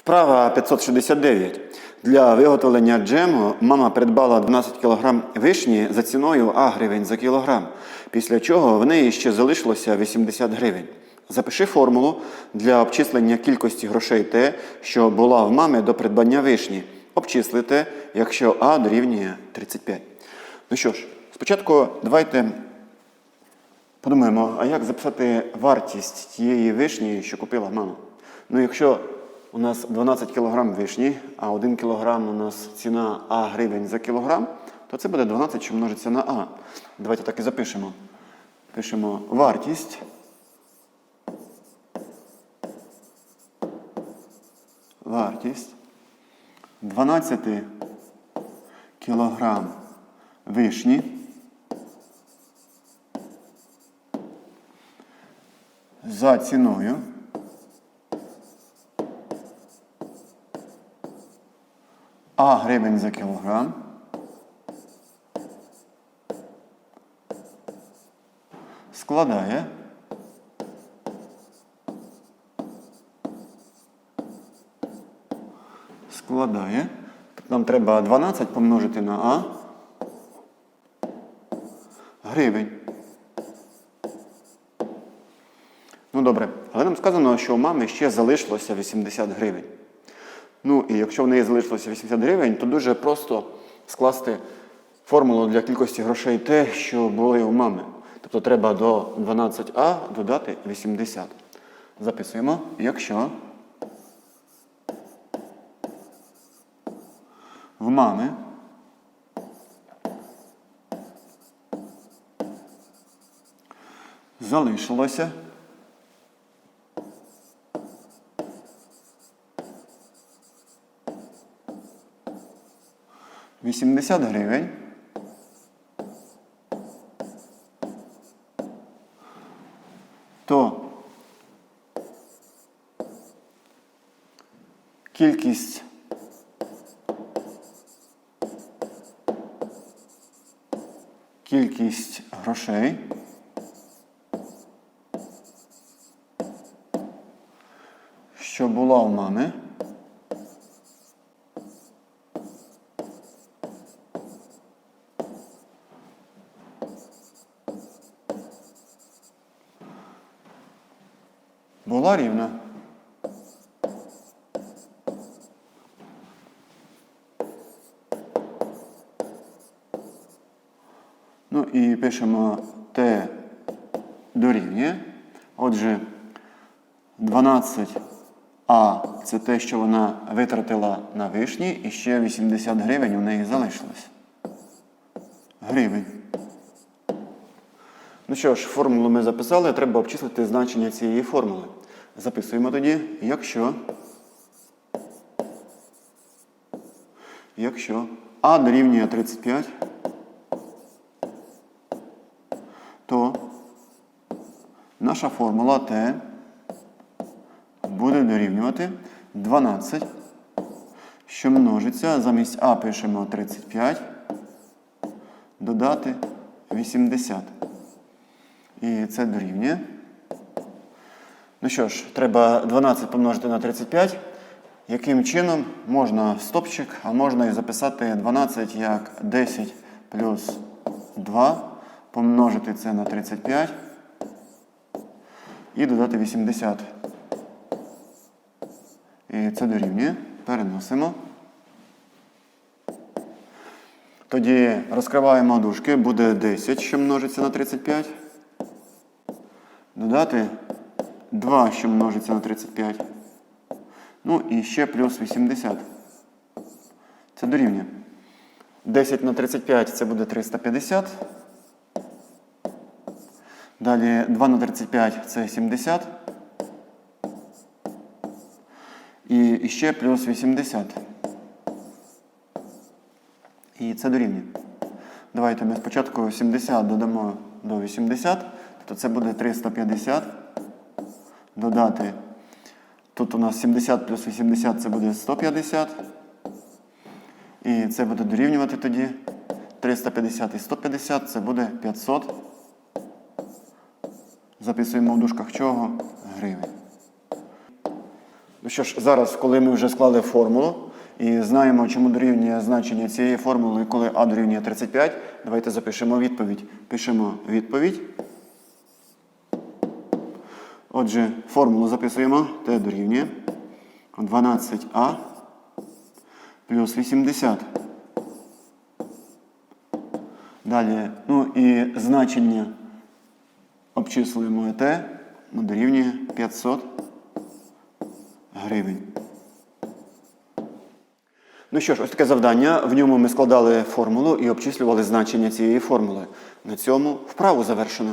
Вправа 569. Для виготовлення джему мама придбала 12 кг вишні за ціною А гривень за кілограм, після чого в неї ще залишилося 80 гривень. Запиши формулу для обчислення кількості грошей те, що була в мами до придбання вишні. Обчислите, якщо А дорівнює 35. Ну що ж, спочатку давайте подумаємо, а як записати вартість тієї вишні, що купила мама? Ну, якщо у нас 12 кг вишні, а 1 кг у нас ціна А гривень за кілограм, то це буде 12, що множиться на А. Давайте так і запишемо. Пишемо вартість. Вартість 12 кілограм вишні. За ціною А гривень за кілограм. Складає складає. Нам треба 12 помножити на А гривень. Ну добре, але нам сказано, що у мами ще залишилося 80 гривень. Ну і якщо в неї залишилося 80 гривень, то дуже просто скласти формулу для кількості грошей те, що були у мами. Тобто треба до 12А додати 80. Записуємо, якщо в мами залишилося 80 гривень. То кількість кількість грошей що була у мами була рівна. Ну і пишемо Т дорівнює. Отже, 12А це те, що вона витратила на вишні, і ще 80 гривень у неї залишилось. Гривень. Ну що ж, формулу ми записали, треба обчислити значення цієї формули. Записуємо тоді, якщо. Якщо А дорівнює 35, то наша формула Т буде дорівнювати 12, що множиться, замість А пишемо 35, додати 80. І це дорівнює. Ну що ж, треба 12 помножити на 35. Яким чином можна стопчик, а можна і записати 12 як 10 плюс 2, помножити це на 35 і додати 80. І це дорівнює. Переносимо. Тоді розкриваємо дужки, буде 10, що множиться на 35. Додати 2, що множиться на 35. Ну і ще плюс 80. Це дорівнює. 10 на 35 це буде 350. Далі 2 на 35 це 70. І ще плюс 80. І це дорівнює. Давайте ми спочатку 70 додамо до 80, то це буде 350. Додати. Тут у нас 70 плюс 80 це буде 150. І це буде дорівнювати тоді. 350 і 150 це буде 500. Записуємо в дужках чого? Гривень. Ну що ж, зараз, коли ми вже склали формулу і знаємо, чому дорівнює значення цієї формули, коли А дорівнює 35, давайте запишемо відповідь. Пишемо відповідь. Отже, формулу записуємо. Т дорівнює 12А плюс 80. Далі, ну і значення обчислюємо Т ну, дорівнює 500 гривень. Ну що ж, ось таке завдання. В ньому ми складали формулу і обчислювали значення цієї формули. На цьому вправу завершено.